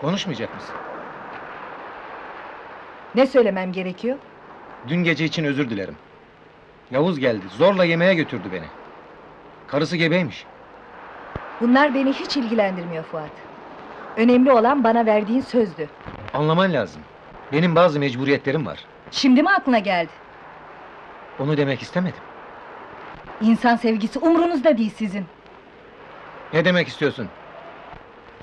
Konuşmayacak mısın? Ne söylemem gerekiyor? Dün gece için özür dilerim. Yavuz geldi, zorla yemeğe götürdü beni. Karısı gebeymiş. Bunlar beni hiç ilgilendirmiyor Fuat. Önemli olan bana verdiğin sözdü. Anlaman lazım. Benim bazı mecburiyetlerim var. Şimdi mi aklına geldi? Onu demek istemedim. İnsan sevgisi umrunuzda değil sizin. Ne demek istiyorsun?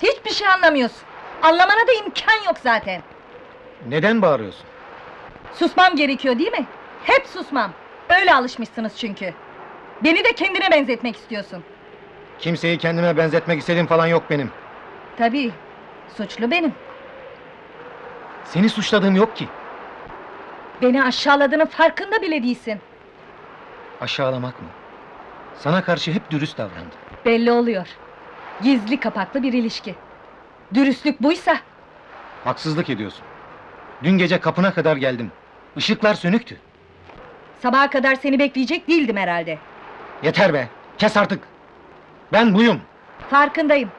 Hiçbir şey anlamıyorsun. Anlamana da imkan yok zaten. Neden bağırıyorsun? Susmam gerekiyor değil mi? Hep susmam. Öyle alışmışsınız çünkü. Beni de kendine benzetmek istiyorsun. Kimseyi kendime benzetmek istediğim falan yok benim. Tabii. Suçlu benim. Seni suçladığım yok ki. Beni aşağıladığının farkında bile değilsin. Aşağılamak mı? Sana karşı hep dürüst davrandım. Belli oluyor. Gizli kapaklı bir ilişki. Dürüstlük buysa Haksızlık ediyorsun. Dün gece kapına kadar geldim. Işıklar sönüktü. sabaha kadar seni bekleyecek değildim herhalde. Yeter be, kes artık. Ben buyum. Farkındayım.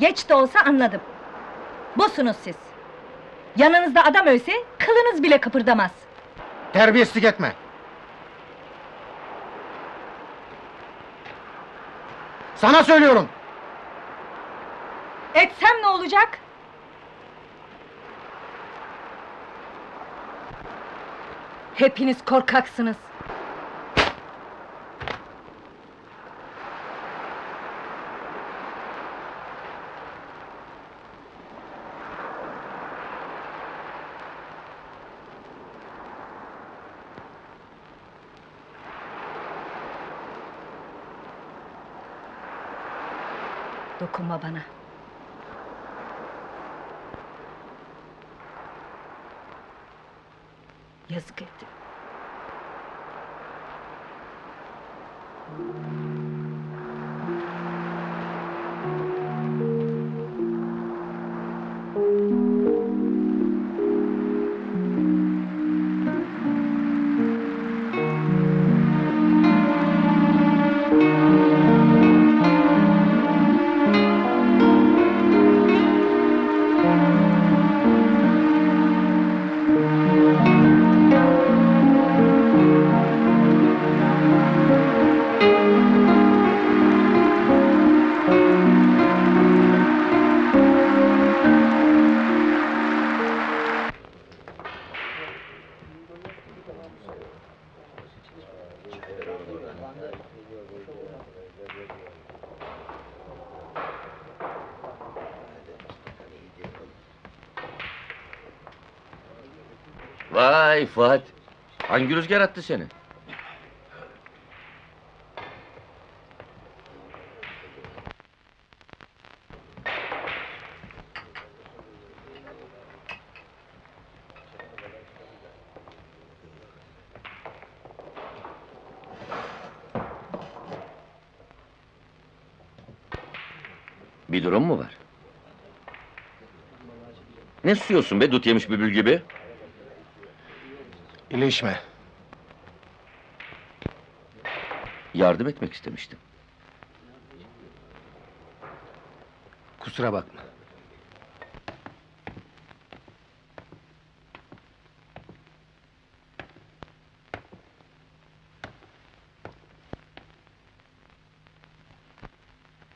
Geç de olsa anladım. Busunuz siz. Yanınızda adam ölse kılınız bile kıpırdamaz. Terbiyesizlik etme. Sana söylüyorum. Etsem ne olacak? Hepiniz korkaksınız. Dokunma bana. yazık etti. Vay Fuat. Hangi rüzgar attı seni? Bir durum mu var? Ne susuyorsun be dut yemiş bülbül gibi? İlişme. Yardım etmek istemiştim. Kusura bakma.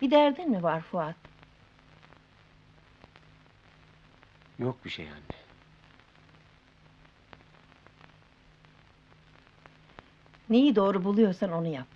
Bir derdin mi var Fuat? Yok bir şey anne. Neyi doğru buluyorsan onu yap.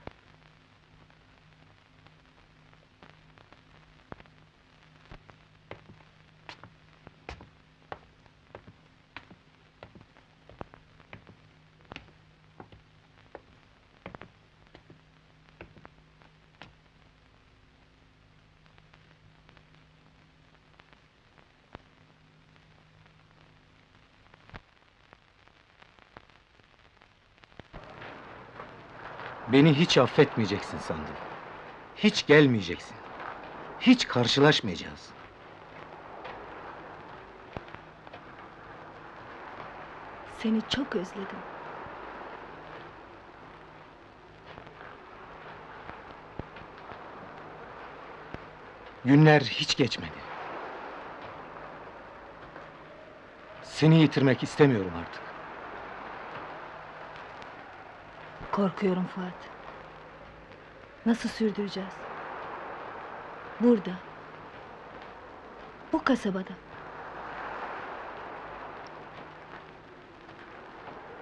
Beni hiç affetmeyeceksin sandım. Hiç gelmeyeceksin. Hiç karşılaşmayacağız. Seni çok özledim. Günler hiç geçmedi. Seni yitirmek istemiyorum artık. Korkuyorum Fuat. Nasıl sürdüreceğiz? Burada. Bu kasabada.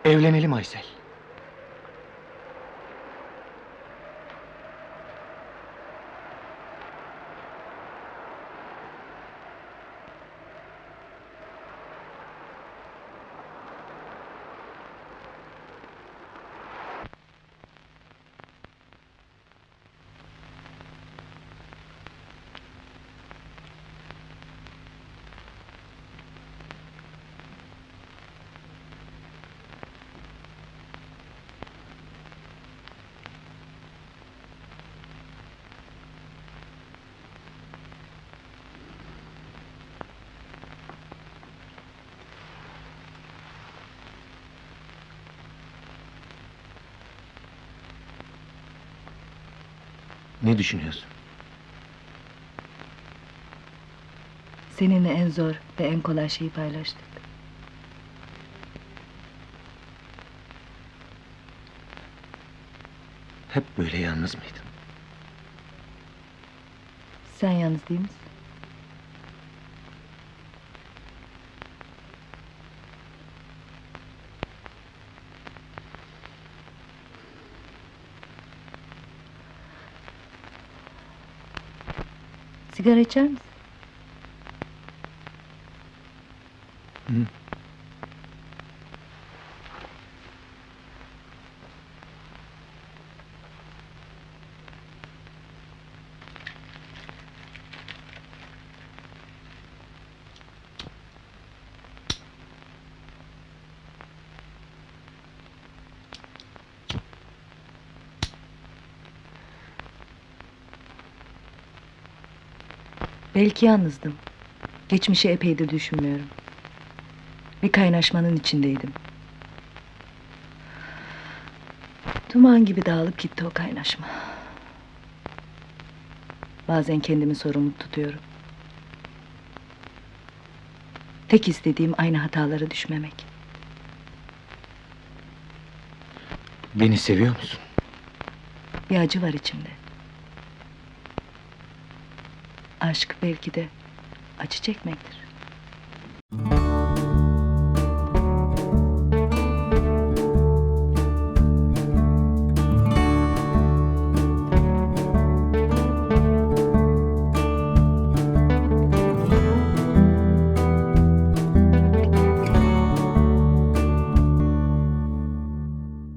Evlenelim Aysel. Ne düşünüyorsun? Seninle en zor ve en kolay şeyi paylaştık. Hep böyle yalnız mıydın? Sen yalnız değil misin? Another chance. Belki yalnızdım. Geçmişi epeydir düşünmüyorum. Bir kaynaşmanın içindeydim. Duman gibi dağılıp gitti o kaynaşma. Bazen kendimi sorumlu tutuyorum. Tek istediğim aynı hatalara düşmemek. Beni seviyor musun? Bir acı var içimde. Aşk belki de acı çekmektir.